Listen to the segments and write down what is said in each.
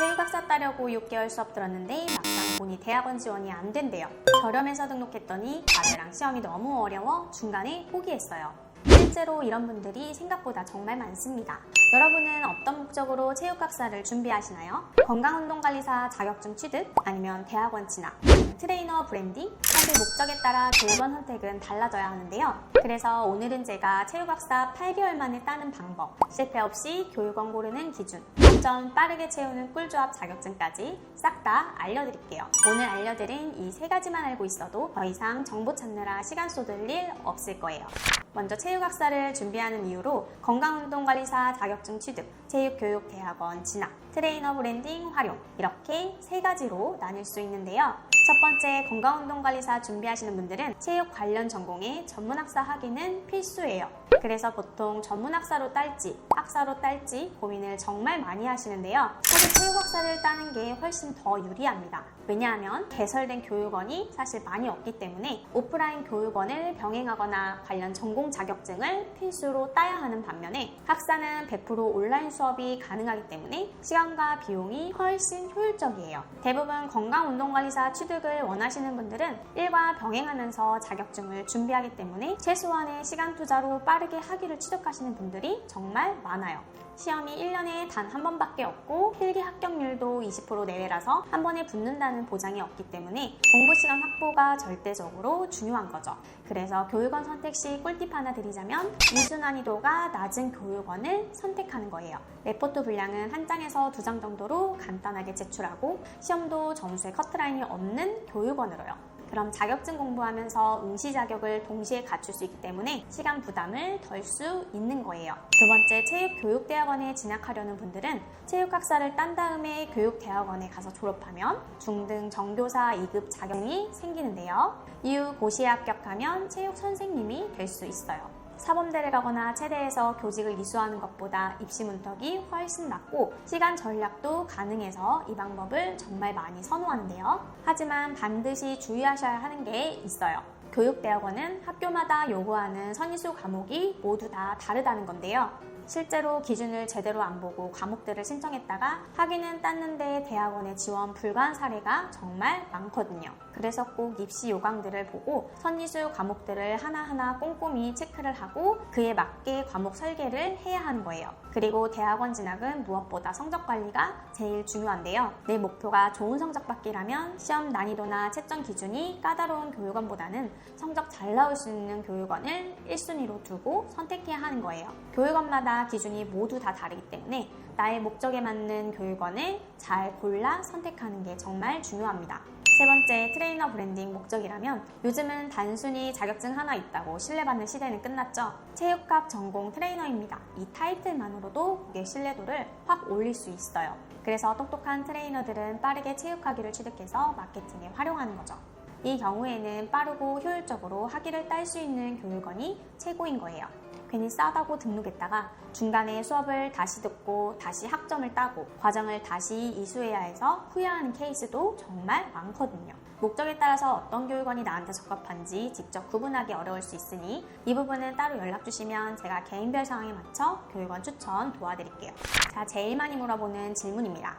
체육학사 따려고 6개월 수업 들었는데 막상 보니 대학원 지원이 안 된대요. 저렴해서 등록했더니 과제랑 시험이 너무 어려워 중간에 포기했어요. 실제로 이런 분들이 생각보다 정말 많습니다. 여러분은 어떤 목적으로 체육학사를 준비하시나요? 건강운동관리사 자격증 취득? 아니면 대학원 진학? 트레이너 브랜딩? 사실 목적에 따라 교육원 선택은 달라져야 하는데요. 그래서 오늘은 제가 체육학사 8개월 만에 따는 방법, 실패 없이 교육원 고르는 기준, 학점 빠르게 채우는 꿀조합 자격증까지 싹 다 알려드릴게요. 오늘 알려드린 이 세 가지만 알고 있어도 더 이상 정보 찾느라 시간 쏟을 일 없을 거예요. 먼저 체육학사를 준비하는 이유로 건강운동관리사 자격 증 취득, 체육교육대학원 진학, 트레이너 브랜딩 활용 이렇게 세 가지로 나뉠 수 있는데요. 첫 번째 건강운동관리사 준비하시는 분들은 체육 관련 전공에 전문학사 학위는 필수예요. 그래서 보통 전문학사로 딸지 학사로 딸지 고민을 정말 많이 하시는데요. 사실 체육학사를 따는 게 훨씬 더 유리합니다. 왜냐하면 개설된 교육원이 사실 많이 없기 때문에 오프라인 교육원을 병행하거나 관련 전공 자격증을 필수로 따야 하는 반면에 학사는 100% 온라인 수업이 가능하기 때문에 시간 과 비용이 훨씬 효율적이에요. 대부분 건강운동관리사 취득을 원하시는 분들은 일과 병행하면서 자격증을 준비하기 때문에 최소한의 시간 투자로 빠르게 학위를 취득하시는 분들이 정말 많아요. 시험이 1년에 단 한 번밖에 없고 필기 합격률도 20% 내외라서 한 번에 붙는다는 보장이 없기 때문에 공부 시간 확보가 절대적으로 중요한 거죠. 그래서 교육원 선택 시 꿀팁 하나 드리자면 이수 난이도가 낮은 교육원을 선택하는 거예요. 레포트 분량은 한 장에서 두장 정도로 간단하게 제출하고 시험도 점수에 커트라인이 없는 교육원으로요. 그럼 자격증 공부하면서 응시 자격을 동시에 갖출 수 있기 때문에 시간 부담을 덜 수 있는 거예요. 두 번째, 체육교육대학원에 진학하려는 분들은 체육학사를 딴 다음에 교육대학원에 가서 졸업하면 중등 정교사 2급 자격이 생기는데요. 이후 고시에 합격하면 체육 선생님이 될 수 있어요. 사범대를 가거나 체대에서 교직을 이수하는 것보다 입시 문턱이 훨씬 낮고 시간 전략도 가능해서 이 방법을 정말 많이 선호하는데요. 하지만 반드시 주의하셔야 하는 게 있어요. 교육대학원은 학교마다 요구하는 선의수 과목이 모두 다 다르다는 건데요. 실제로 기준을 제대로 안 보고 과목들을 신청했다가 학위는 땄는데 대학원에 지원 불가한 사례가 정말 많거든요. 그래서 꼭 입시 요강들을 보고 선의수 과목들을 하나하나 꼼꼼히 체크를 하고 그에 맞게 과목 설계를 해야 하는 거예요. 그리고 대학원 진학은 무엇보다 성적 관리가 제일 중요한데요. 내 목표가 좋은 성적 받기라면 시험 난이도나 채점 기준이 까다로운 교육원보다는 성적 잘 나올 수 있는 교육원을 1순위로 두고 선택해야 하는 거예요. 교육원마다 기준이 모두 다 다르기 때문에 나의 목적에 맞는 교육원을 잘 골라 선택하는 게 정말 중요합니다. 세 번째, 트레이너 브랜딩 목적이라면 요즘은 단순히 자격증 하나 있다고 신뢰받는 시대는 끝났죠. 체육학 전공 트레이너입니다. 이 타이틀만으로도 그게 신뢰도를 확 올릴 수 있어요. 그래서 똑똑한 트레이너들은 빠르게 체육학위를 취득해서 마케팅에 활용하는 거죠. 이 경우에는 빠르고 효율적으로 학위를 딸 수 있는 교육원이 최고인 거예요. 괜히 싸다고 등록했다가 중간에 수업을 다시 듣고 다시 학점을 따고 과정을 다시 이수해야 해서 후회하는 케이스도 정말 많거든요. 목적에 따라서 어떤 교육원이 나한테 적합한지 직접 구분하기 어려울 수 있으니 이 부분은 따로 연락 주시면 제가 개인별 상황에 맞춰 교육원 추천 도와드릴게요. 자, 제일 많이 물어보는 질문입니다.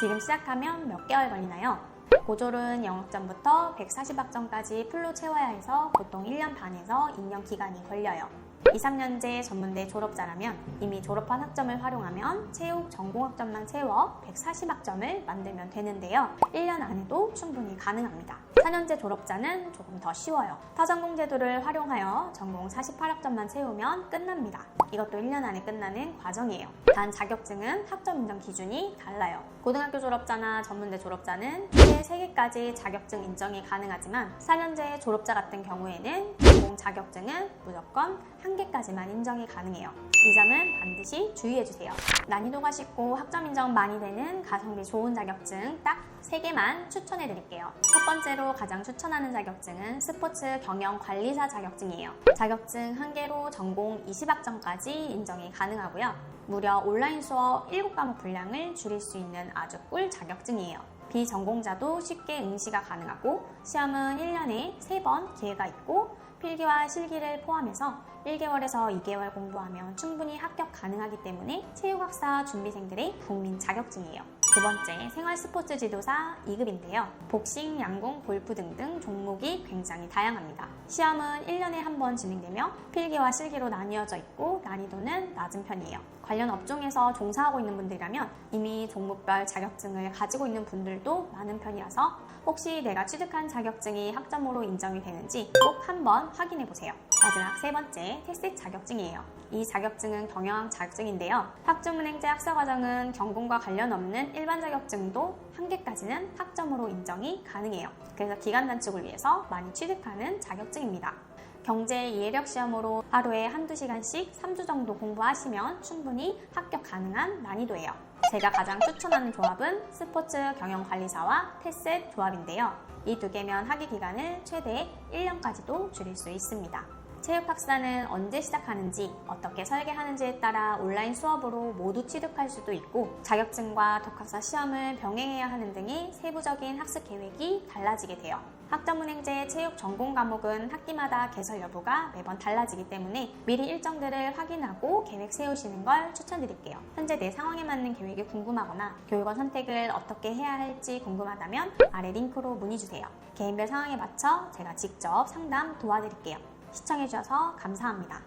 지금 시작하면 몇 개월 걸리나요? 고졸은 영업전부터 140학점까지 풀로 채워야 해서 보통 1년 반에서 2년 기간이 걸려요. 2, 3년제 전문대 졸업자라면 이미 졸업한 학점을 활용하면 체육 전공 학점만 채워 140학점을 만들면 되는데요. 1년 안에도 충분히 가능합니다. 4년제 졸업자는 조금 더 쉬워요. 타전공 제도를 활용하여 전공 48학점만 채우면 끝납니다. 이것도 1년 안에 끝나는 과정이에요. 단 자격증은 학점 인정 기준이 달라요. 고등학교 졸업자나 전문대 졸업자는 최대 3개까지 자격증 인정이 가능하지만 4년제 졸업자 같은 경우에는 전공 자격증은 무조건 1개 까지만 인정이 가능해요. 이 점은 반드시 주의해주세요. 난이도가 쉽고 학점 인정 많이 되는 가성비 좋은 자격증 딱 3개만 추천해드릴게요. 첫 번째로 가장 추천하는 자격증은 스포츠 경영 관리사 자격증이에요. 자격증 1개로 전공 20학점까지 인정이 가능하고요. 무려 온라인 수업 7과목 분량을 줄일 수 있는 아주 꿀 자격증이에요. 비전공자도 쉽게 응시가 가능하고 시험은 1년에 3번 기회가 있고 필기와 실기를 포함해서 1개월에서 2개월 공부하면 충분히 합격 가능하기 때문에 체육학사 준비생들의 국민 자격증이에요. 두 번째, 생활 스포츠 지도사 2급인데요. 복싱, 양궁, 골프 등등 종목이 굉장히 다양합니다. 시험은 1년에 한 번 진행되며 필기와 실기로 나뉘어져 있고 난이도는 낮은 편이에요. 관련 업종에서 종사하고 있는 분들이라면 이미 종목별 자격증을 가지고 있는 분들도 많은 편이라서 혹시 내가 취득한 자격증이 학점으로 인정이 되는지 꼭 한번 확인해 보세요. 마지막 세 번째, 테스트 자격증이에요. 이 자격증은 경영 자격증인데요. 학점은행제 학사과정은 경공과 관련 없는 일반 자격증도 한 개까지는 학점으로 인정이 가능해요. 그래서 기간 단축을 위해서 많이 취득하는 자격증입니다. 경제 이해력 시험으로 하루에 한두 시간씩 3주 정도 공부하시면 충분히 합격 가능한 난이도예요. 제가 가장 추천하는 조합은 스포츠 경영관리사와 테셋 조합인데요. 이 두 개면 학위 기간을 최대 1년까지도 줄일 수 있습니다. 체육 학사는 언제 시작하는지, 어떻게 설계하는지에 따라 온라인 수업으로 모두 취득할 수도 있고, 자격증과 독학사 시험을 병행해야 하는 등의 세부적인 학습 계획이 달라지게 돼요. 학점은행제 체육 전공 과목은 학기마다 개설 여부가 매번 달라지기 때문에 미리 일정들을 확인하고 계획 세우시는 걸 추천드릴게요. 현재 내 상황에 맞는 계획이 궁금하거나 교육원 선택을 어떻게 해야 할지 궁금하다면 아래 링크로 문의 주세요. 개인별 상황에 맞춰 제가 직접 상담 도와드릴게요. 시청해주셔서 감사합니다.